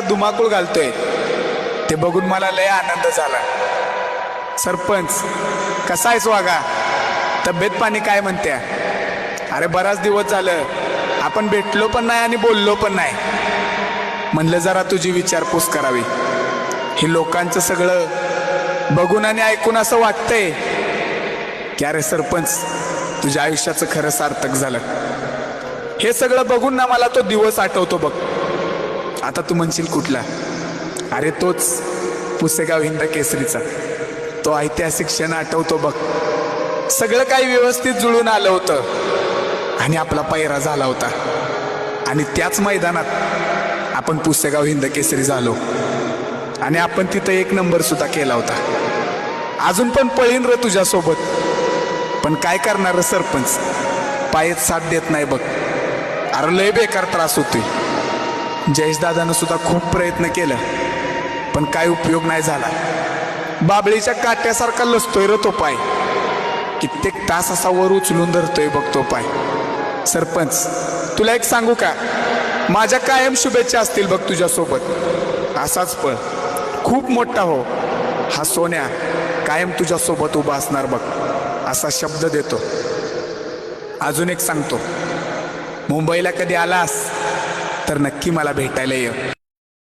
धुमाकूळ घालतोय. ते बघून मला लय आनंद झाला. सरपंच कसा आहेस वागा तब्येत पाणी काय म्हणत्या? अरे बराच दिवस झालं. आपण भेटलो पण नाही आणि बोललो पण नाही. म्हणलं जरा तुझी विचारपूस करावी. हे लोकांचं सगळं बघून आणि ऐकून असं वाटतंय. की अरे सरपंच तुझ्या आयुष्याचं खरं सार्थक झालं. हे सगळं बघून ना मला तो दिवस आठवतो बघ. आता तू म्हणशील कुठला? अरे तोच पुसेगाव हिंद केसरीचा तो ऐतिहासिक क्षण आठवतो बघ. सगळं काही व्यवस्थित जुळून आलं होतं. आणि आपला पैरा झाला होता. आणि त्याच मैदानात आपण पुसेगाव हिंद केसरी झालो. आणि आपण तिथं एक नंबर सुद्धा केला होता. अजून पण पळीन र तुझ्यासोबत. पण काय करणार सरपंच? पायच साथ देत नाही बघ. अरे लय बेकार त्रास होतोय. जयेशदादानं सुद्धा खूप प्रयत्न केलं पण काय उपयोग नाही झाला. बाबळीच्या काट्यासारखा लसतोय र तो पाय. कित्येक तास असा वर उचलून धरतोय बघ तो पाय. सरपंच तुला एक सांगू का? माझ्या कायम शुभेच्छा असतील बघ तुझ्यासोबत. असाच पण खूप मोठा हो. हा सोन्या कायम तुझ्यासोबत उभा असणार बघ. असा शब्द देतो. अजून एक सांगतो. मुंबईला कधी आलास? तर नक्की मला भेटायला ये.